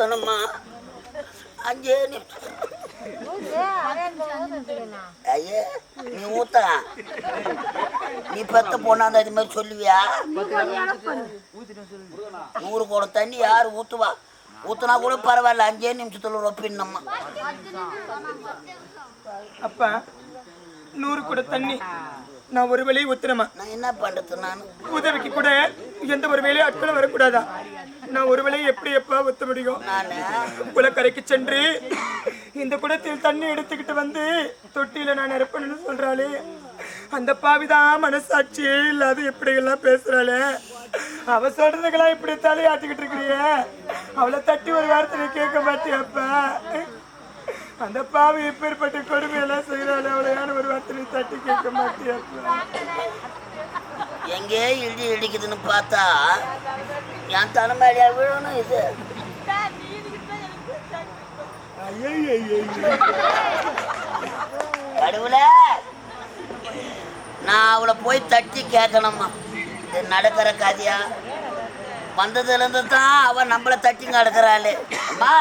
குடம் அஞ்சே நிமிஷம் ஐயே நீ ஊத்தா நீ பெத்த போனா இது மாதிரி சொல்லுவியா? நூறு குடம் தண்ணி யார் ஊத்துவா? ஊத்துனா கூட பரவாயில்ல அஞ்சே நிமிஷத்துல ரொப்பின்னம்மா அப்பா நூறு கூட தண்ணி. நான் ஒரு வேலையை ஊத்துறேமா நான் என்ன பண்றது நான்? உதவிக்கு கூட எந்த ஒரு வேலையும் ஆட்களும் வரக்கூடாதா? நான் ஒரு வேலையை எப்படி எப்பா ஊத்த முடியும்? குளக்கரைக்கு சென்று இந்த குடத்தில் தண்ணி எடுத்துக்கிட்டு வந்து தொட்டியில நான் நிரப்பணும்னு சொல்றாளே. அந்த பாவிதான் மனசாட்சியே இல்லாத இப்படி எல்லாம் பேசுறாளே? அவ சொல்றதுக்கெல்லாம் இப்படி தலையாட்டிக்கிட்டு இருக்கிறிய. அவளை தட்டி ஒரு வார்த்தை நீ கேட்க மாட்டியாப்பா அந்த பாவி இப்பேற்பட்ட கொடுமையெல்லாம் செய்யறாளே அவளை யாரும் ஒரு வார்த்தை தட்டி கேட்க மாட்டியாப்பா எங்கே இடி இடிக்குதுன்னு பார்த்தா என் தலைமையில விழணும் இது கடவுளே நான் அவளை போய் தட்டி கேட்கணும்மா இது. நடக்கிற கதையா வந்ததுலேருந்து தான் அவன் நம்மளை தட்டி நடக்கிறாளே அம்மா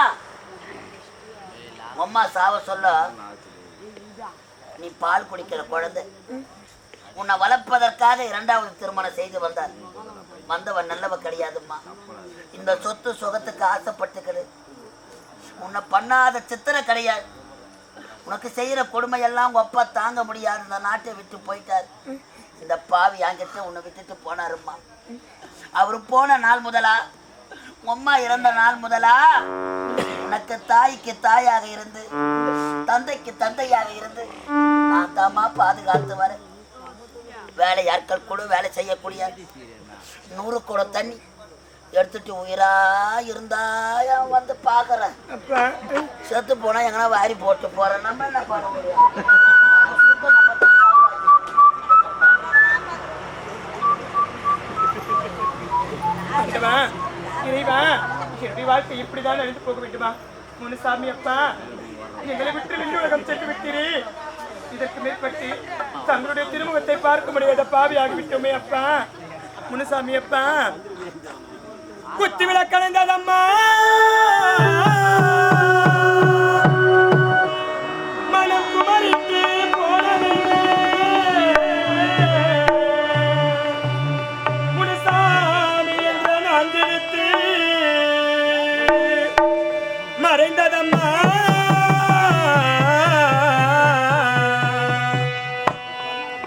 அம்மா சாவ சொல்ல நீ பால் குடிக்கிற குழந்தை. உன்னை வளர்ப்பதற்காக இரண்டாவது திருமணம் செய்து வந்தார். வந்தவன் நல்லவ கிடையாதும்மா. இந்த சொத்து சுகத்துக்கு ஆசைப்பட்டுக்கிறது உன்னை பண்ணாத சித்திரை கிடையாது. உனக்கு செய்கிற கொடுமையெல்லாம் உங்கள் அப்பா தாங்க முடியாது. இந்த நாட்டை விட்டு போயிட்டார். இந்த பாவி என்கிட்ட உன்னை விட்டுட்டு போனாரும்மா. அவர் போன நாள் முதலா அம்மா இறந்த நாள் முதலா? உனக்கு தாய்க்கு தாயாக இருந்து தந்தைக்கு தந்தையாக இருந்து நான் தாமா பாதுகாத்து வரேன். வேலை யாட்கள் கூட வேலை செய்யக்கூடிய நூறு குடம் தண்ணி எடுத்துட்டு உயிரா இருந்தா வந்து பாக்குறேன். செத்து போனா எங்கன்னா வாரி போட்டு போறேன். நம்ம என்ன பண்ண முடியும்? ஆண்டவா இறைவா என்னுடைய வாழ்க்கை இப்படிதான் அழிந்து போக வேண்டுமா? முனுசாமி அப்பா எங்களை விட்டு விண்ணு உலகம் சென்று விட்டீரே. இதற்கு மேற்பட்டு தங்களுடைய திருமுகத்தை பார்க்க முடியாத பாவியாகி விட்டோமே அப்பா. முனுசாமி அப்பா குத்தி விளக்கணைந்ததம்மா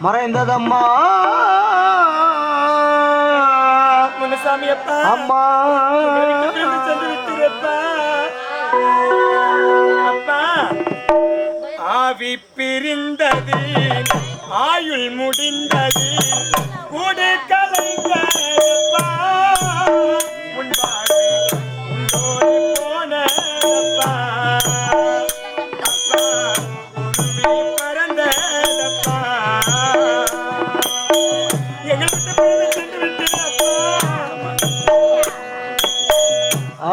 மறைந்ததம்மா. முனுசாமி அப்பா அம்மா. அப்பா. ஆவி பிரிந்தது ஆயுள் முடிந்தது கூடு கலைந்ததப்பா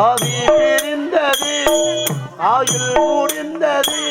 ஆவி பிரிந்தது ஆயுள் முடிந்தது.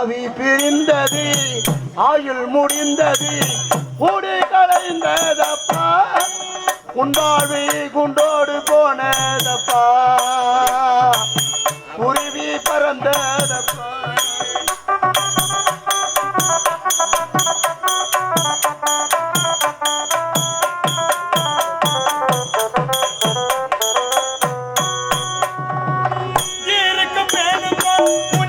ஆவி பிரிந்தது ஆயுள் முடிந்தது கூடி கலைந்ததப்பா உண்டாவி குண்டோடு போனதப்பா குருவி பறந்ததப்பா Thank you.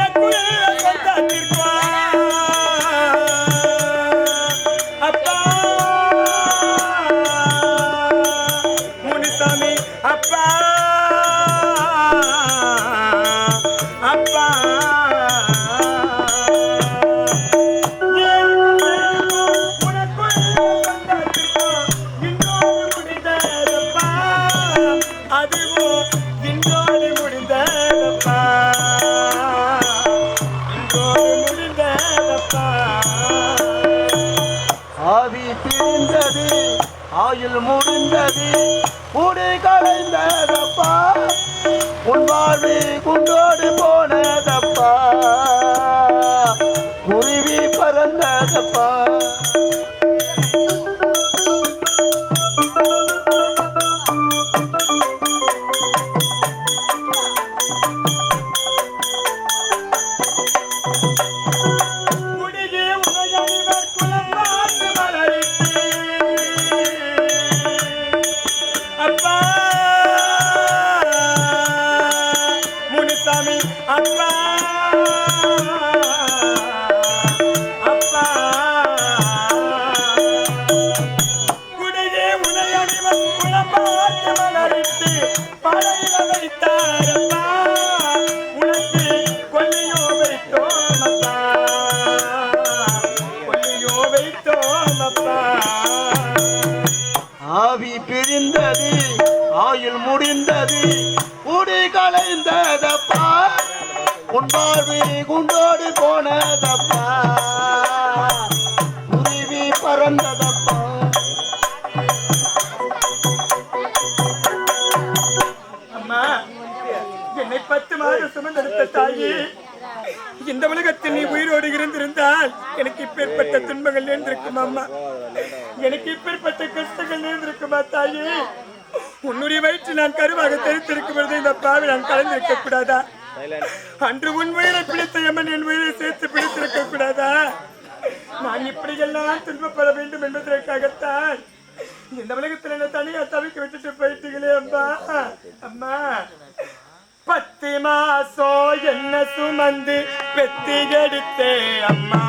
ஆயுள் முடிந்தது கூடி கலைந்ததப்பா உன் வாழ்வு குன்றோடு போனதப்பா. ஆவி பிரிந்தது ஆயுள் முடிந்தது கூடி கலைந்ததப்பா. உன் வாழ்வு குண்டோடு போனதப்பா. பத்து மாதம் சுமந்தெடுத்த தாயே இந்த உலகத்தில் நீ உயிரோடு இருந்திருந்தால் எனக்கு இப்பேற்பட்ட துன்பங்கள் நேர்ந்திருக்கும் அம்மா. எனக்கு இப்பேற்பட்ட கஷ்டங்கள் நேர்ந்திருக்குமா தாயே? உன்னுடைய வயிற்று நான் கருவாக தெரித்திருக்கும் பொழுது இந்த பாவை நான் கலந்திருக்க கூடாதா? அன்று உன் உயிரை பிடித்த எம்மன் என் உயிரை சேர்த்து பிடித்திருக்க கூடாதா? நான் இப்படியெல்லாம் துன்பப்பட வேண்டும் என்பதற்காகத்தான் இந்த உலகத்தில் என்ன தனியா தவிக்க விட்டுட்டு போயிட்டீங்களே அம்மா அம்மா பத்து மாசம் என்ன சுமந்து பெத்தி எடுத்தே அம்மா.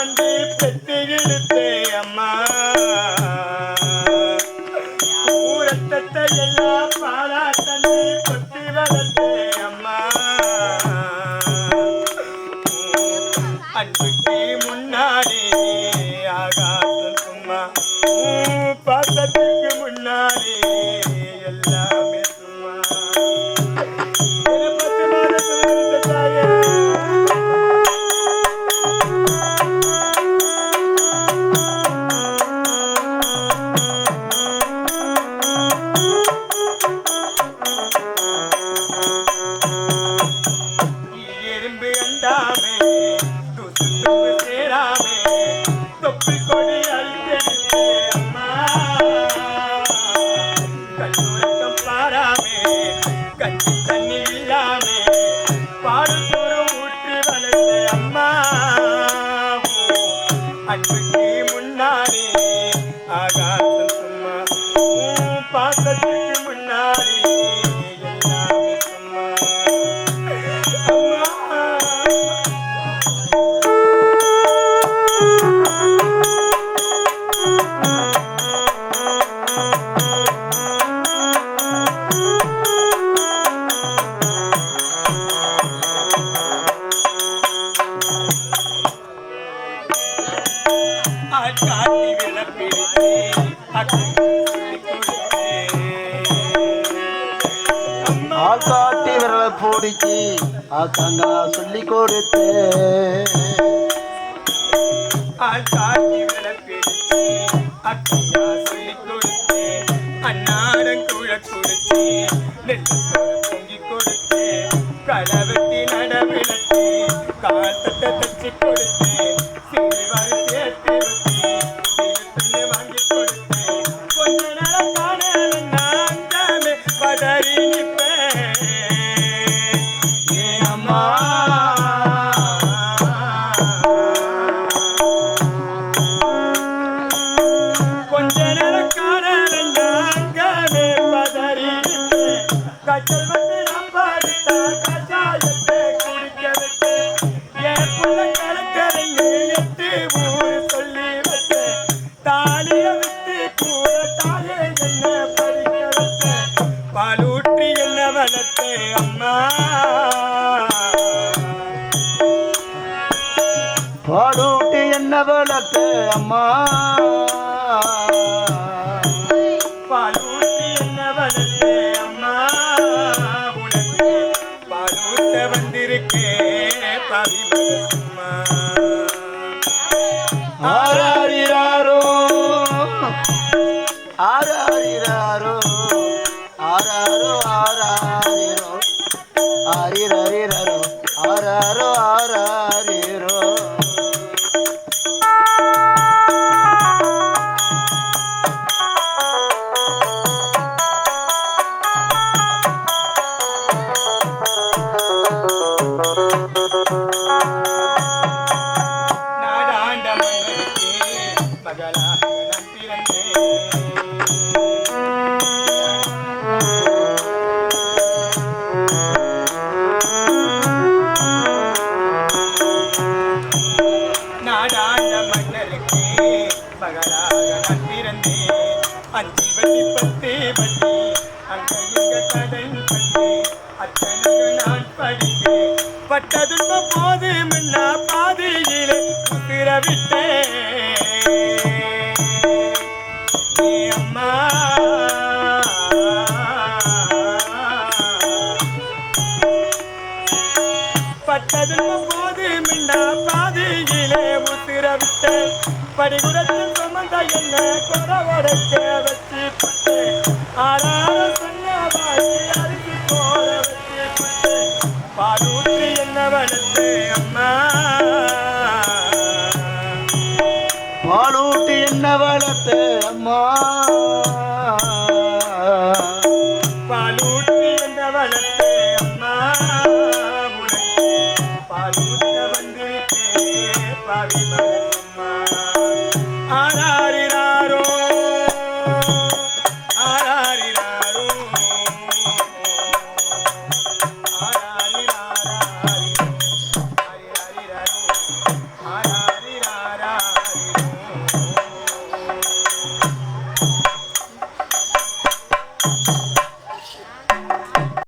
என்ன பெற்று இழுத்தே அம்மா. ஊரத்தத்தை எல்லாம் பாலா தந்து கொத்தி வளர்த்தே அம்மா. அன்புக்கு முன்னாடி ஆகாசம் சும்மா. பாசத்துக்கு முன்னாடி அக்கையா சொல்லி கொடுத்து அன்னாடம் குழ பாடூட்டி என்ன வளர்த்த அம்மா? வந்திருக்கேன். மகளாக நான் பிறந்தேன். அஞ்சு வட்டி பத்து வட்டி அங்க இங்க கடன் பட்டு அத்தனையும் நான் படித்தேன். பட்டதுன்ப போது முன்னா பாதியிலே உதிர அம்மா. பட்டதுன்ப போது படிகுடத்தில் என்ன கொடவடைக்க வச்சு பட்டு ஆறார சொன்னவாய் அருகி போற வச்சு பட்டு பாலூற்றி என்ன வளர்த்து அம்மா? பாலூட்டி என்ன வளர்த்து அம்மா? பாலூட்டி என்ன வளர்த்து அம்மா? உனக்கு வந்திருக்கே பாவிமா